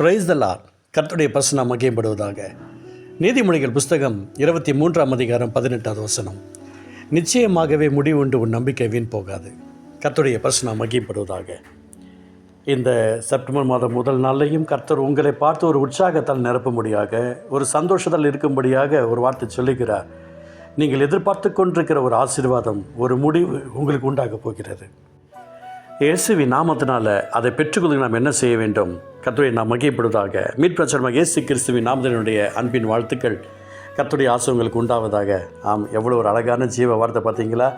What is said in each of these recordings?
Price கர்த்துடைய Lord பசனம் மகியப்படுவதாக நீதிமொழிகள் புஸ்தகம் இருபத்தி மூன்றாம் அதிகாரம் பதினெட்டாவது வசனம். நிச்சயமாகவே முடிவுண்டு உன் நம்பிக்கை வீண் போகாது. கர்த்துடைய பசனம் மகியப்படுவதாக இந்த செப்டம்பர் மாதம் முதல் நாளையும் கர்த்தர் உங்களை பார்த்து ஒரு உற்சாகத்தால் நிரப்பும்படியாக ஒரு சந்தோஷத்தால் இருக்கும்படியாக ஒரு வார்த்தை சொல்லுகிறார். நீங்கள் எதிர்பார்த்து கொண்டிருக்கிற ஒரு ஆசீர்வாதம் ஒரு முடிவு உங்களுக்கு உண்டாக போகிறது. இயேசுவி நாமத்தினால அதை பெற்றுக்கொள்ள நாம் என்ன செய்ய வேண்டும்? கத்துரை நாம் மகிழ்ப்படுவதாக மீட்பிரச்சனமாக இயேசு கிறிஸ்துவின் நாமத்தினுடைய அன்பின் வாழ்த்துக்கள். கத்துடைய ஆசை உங்களுக்கு உண்டாவதாக. ஆம் எவ்வளோ ஒரு அழகான ஜீவ வார்த்தை பார்த்தீங்களா?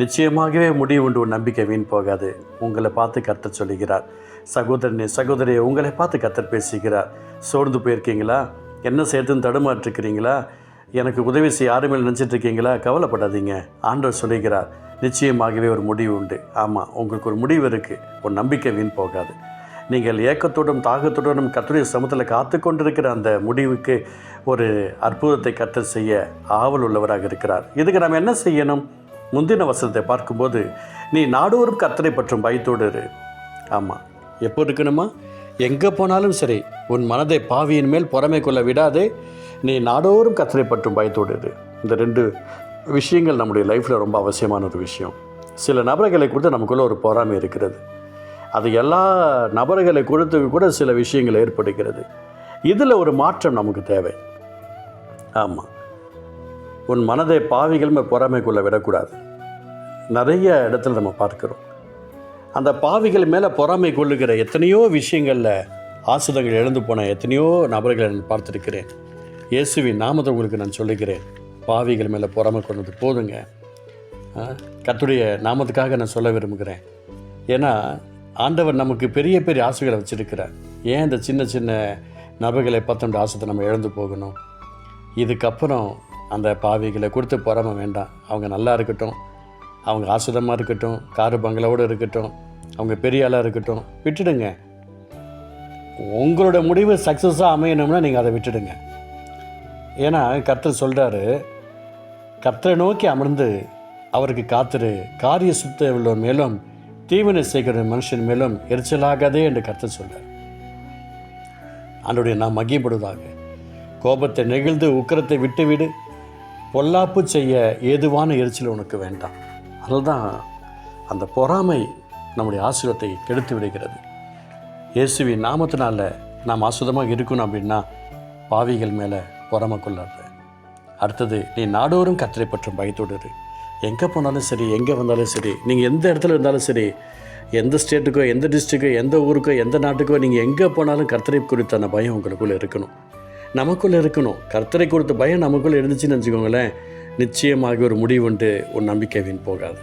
நிச்சயமாகவே முடிவு உண்டு ஒரு நம்பிக்கை வீண் போகாது. உங்களை பார்த்து கர்த்தர் சொல்லுகிறார். சகோதரனே சகோதரியை உங்களை பார்த்து கர்த்தர் பேசுகிறார். சோர்ந்து போயிருக்கீங்களா? என்ன செய்யறதுன்னு தடுமாற்றிருக்கிறீங்களா எனக்கு உதவி செய்ய யாருமே நினச்சிட்டு இருக்கீங்களா? கவலைப்படாதீங்க. ஆண்டவர் சொல்லுகிறார். நிச்சயமாகவே ஒரு முடிவு உண்டு. ஆமாம் உங்களுக்கு ஒரு முடிவு இருக்குது ஒரு நம்பிக்கை வீண் போகாது. நீங்கள் ஏக்கத்தோடும் தாகத்துடனும் கத்துடைய சமத்தில் காத்து கொண்டிருக்கிற அந்த முடிவுக்கு ஒரு அற்புதத்தை கத்தர் செய்ய ஆவல் உள்ளவராக இருக்கிறார். இதுக்கு நாம் என்ன செய்யணும்? முந்தின வசனத்தை பார்க்கும்போது நீ நாடோறும் கத்தரை பற்றும் பயத்தோடு இரு. ஆமாம் எப்போ இருக்கணுமா? எங்கே போனாலும் சரி உன் மனதை பாவியின் மேல் பொறாமை கொள்ள விடாதே. நீ நாடோறும் கத்தரை பற்றும் பயத்தோடு இரு. இந்த ரெண்டு விஷயங்கள் நம்முடைய லைஃப்பில் ரொம்ப அவசியமான ஒரு விஷயம். சில நபர்களை கொடுத்து நமக்குள்ளே ஒரு பொறாமை இருக்கிறது. அது எல்லா நபர்களை கொடுத்து கூட சில விஷயங்கள் ஏற்படுகிறது. இதில் ஒரு மாற்றம் நமக்கு தேவை. ஆமாம் உன் மனதை பாவிகள் பொறாமைக்குள்ளே விடக்கூடாது. நிறைய இடத்துல நம்ம பார்க்கிறோம். அந்த பாவிகள் மேலே பொறாமை கொள்ளுகிற எத்தனையோ விஷயங்களில் ஆசிரியர்கள் எழுந்து போன எத்தனையோ நபர்களை நான் பார்த்துருக்கிறேன். இயேசுவின் நாமத்தை உங்களுக்கு நான் சொல்லுகிறேன். பாவிகள் மேலே பொறாமை கொண்டது போதுங்க. கத்துடைய நாமத்துக்காக நான் சொல்ல விரும்புகிறேன். ஏன்னா ஆண்டவர் நமக்கு பெரிய பெரிய ஆசைகளை வச்சிருக்கிறார். ஏன் இந்த சின்ன சின்ன நபர்களை பத்தொண்டு ஆசத்தை நம்ம இழந்து போகணும்? இதுக்கப்புறம் அந்த பாவிகளை கொடுத்து பொறாம வேண்டாம். அவங்க நல்லா இருக்கட்டும். அவங்க ஆசுதமாக இருக்கட்டும். காரு பங்களாவோடு இருக்கட்டும். அவங்க பெரிய ஆளாக இருக்கட்டும். விட்டுடுங்க. உங்களோட முடிவு சக்ஸஸாக அமையணும்னா நீங்கள் அதை விட்டுடுங்க. ஏன்னா கர்த்தர் சொல்கிறாரு கர்த்தரை நோக்கி அமர்ந்து அவருக்கு காத்திரு. காரிய சுத்த உள்ளவர் மேலும் தீவினை செய்கிற மனுஷன் மேலும் எரிச்சலாகாதே என்று கர்த்தர் சொல்றார். அன்றைய நாம் மகிப்படுவதாக கோபத்தை நெகிழ்ந்து உக்கிரத்தை விட்டுவிடு. பொல்லாப்பு செய்ய ஏதுவான எரிச்சல் உனக்கு வேண்டாம். அதுதான் அந்த பொறாமை நம்முடைய ஆசிரியத்தை கெடுத்து விடுகிறது. இயேசுவின் நாமத்தினால நாம் ஆசுதமாக இருக்கணும் அப்படின்னா பாவிகள் மேலே பொறாமை கொள்ளாது. அடுத்தது நீ நாடோறும் கத்தரை பற்றும் பயத்தோடு எங்கே போனாலும் சரி எங்கே வந்தாலும் சரி நீங்கள் எந்த இடத்துல இருந்தாலும் சரி எந்த ஸ்டேட்டுக்கோ எந்த டிஸ்ட்ரிக்கோ எந்த ஊருக்கோ எந்த நாட்டுக்கோ நீங்கள் எங்கே போனாலும் கர்த்தரை குறித்தான பயம் உங்களுக்குள்ளே இருக்கணும். நமக்குள்ளே இருக்கணும். கர்த்தரை குறித்த பயம் நமக்குள்ளே இருந்துச்சுன்னு வச்சுக்கோங்களேன் நிச்சயமாக ஒரு முடிவு உண்டு ஒரு நம்பிக்கை வீண் போகாது.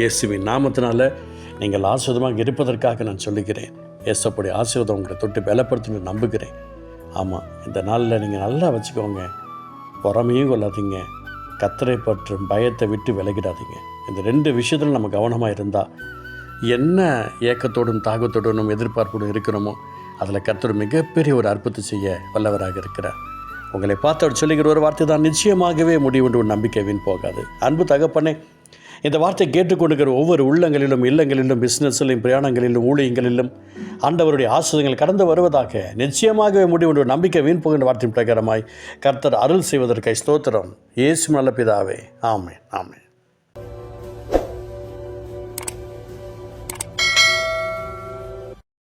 இயேசுவின் நாமத்தினால நீங்கள் ஆசிர்வாதமாக இருப்பதற்காக நான் சொல்லுகிறேன். இயேசப்படி ஆசீர்வாதம் உங்களை தொட்டு பலப்படுத்தணும்னு நம்புகிறேன். ஆமாம் இந்த நாளில் நீங்கள் நல்லா வச்சுக்கோங்க. பொறாமையும் கொள்ளாதீங்க. கத்தரை பற்றும் பயத்தை விட்டு விலகிடாதீங்க. இந்த ரெண்டு விஷயத்தில் நம்ம கவனமாக இருந்தால் என்ன ஏக்கத்தோடும் தாகத்தோடும் எதிர்பார்ப்போடும் இருக்கிறோமோ அதில் கத்தர் மிகப்பெரிய ஒரு அற்புதத்தை செய்ய வல்லவராக இருக்கிறார். உங்களை பார்த்து அவர் சொல்லுகிற ஒரு வார்த்தை தான் நிச்சயமாகவே முடிவுண்டு ஒரு நம்பிக்கை வீண் போகாது. அன்பு தகப்பனே இந்த வார்த்தை கேட்டுக்கொண்டிருக்கிற ஒவ்வொரு உள்ளங்களிலும் இல்லங்களிலும் பிஸ்னஸிலும் பிரயாணங்களிலும் ஊழியங்களிலும் ஆண்டவருடைய ஆசிரியங்கள் கடந்து வருவதாக நிச்சயமாகவே முடிவுண்டு நம்பிக்கை வீண் போகின்ற வார்த்தையின் பிரகாரமாய் கர்த்தர் அருள் செய்வதற்கு ஸ்தோத்திரம். இயேசு நல்ல பிதாவே. ஆமே ஆமே